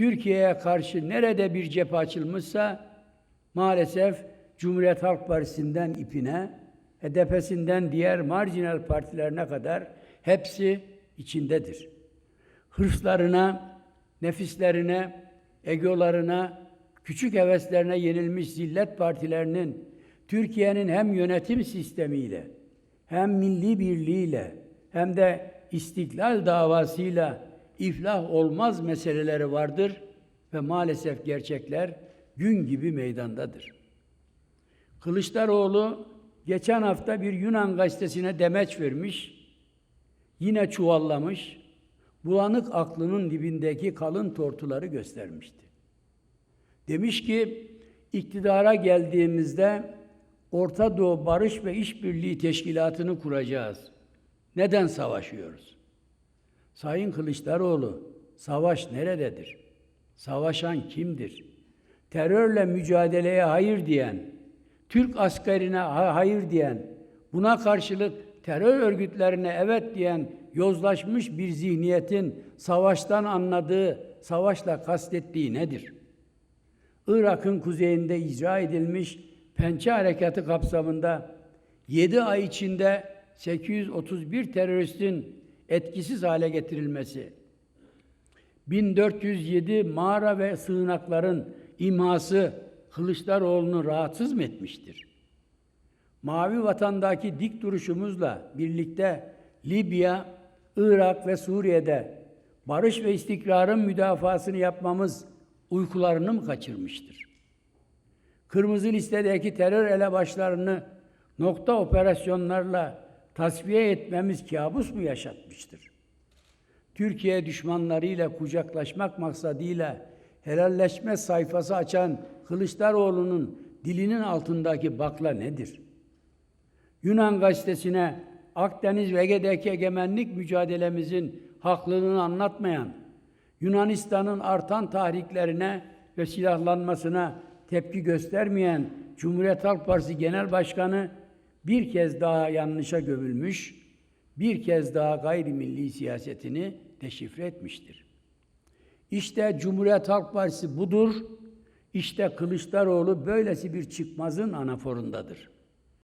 Türkiye'ye karşı nerede bir cephe açılmışsa maalesef Cumhuriyet Halk Partisi'nden ipine, HDP'sinden diğer marjinal partilerine kadar hepsi içindedir. Hırslarına, nefislerine, egolarına, küçük heveslerine yenilmiş zillet partilerinin Türkiye'nin hem yönetim sistemiyle hem milli birliğiyle hem de istiklal davasıyla iflah olmaz meseleleri vardır ve maalesef gerçekler gün gibi meydandadır. Kılıçdaroğlu geçen hafta bir Yunan gazetesine demeç vermiş, yine çuvallamış, bulanık aklının dibindeki kalın tortuları göstermişti. Demiş ki iktidara geldiğimizde Orta Doğu Barış ve İşbirliği Teşkilatı'nı kuracağız. Neden savaşıyoruz? Sayın Kılıçdaroğlu, savaş nerededir? Savaşan kimdir? Terörle mücadeleye hayır diyen, Türk askerine ha- hayır diyen, buna karşılık terör örgütlerine evet diyen yozlaşmış bir zihniyetin savaştan anladığı, savaşla kastettiği nedir? Irak'ın kuzeyinde icra edilmiş Pençe Harekatı kapsamında 7 ay içinde 831 teröristin etkisiz hale getirilmesi, 1407 mağara ve sığınakların imhası Kılıçdaroğlu'nu rahatsız mı etmiştir? Mavi vatandaki dik duruşumuzla birlikte Libya, Irak ve Suriye'de barış ve istikrarın müdafasını yapmamız uykularını mı kaçırmıştır? Kırmızı listedeki terör elebaşlarını nokta operasyonlarla tasfiye etmemiz kabus mu yaşatmıştır? Türkiye düşmanlarıyla kucaklaşmak maksadıyla helalleşme sayfası açan Kılıçdaroğlu'nun dilinin altındaki bakla nedir? Yunan gazetesine Akdeniz ve Ege'deki egemenlik mücadelemizin haklılığını anlatmayan, Yunanistan'ın artan tahriklerine ve silahlanmasına tepki göstermeyen Cumhuriyet Halk Partisi Genel Başkanı bir kez daha yanlışa gömülmüş, bir kez daha gayrimilli siyasetini deşifre etmiştir. İşte Cumhuriyet Halk Partisi budur, işte Kılıçdaroğlu böylesi bir çıkmazın anaforundadır.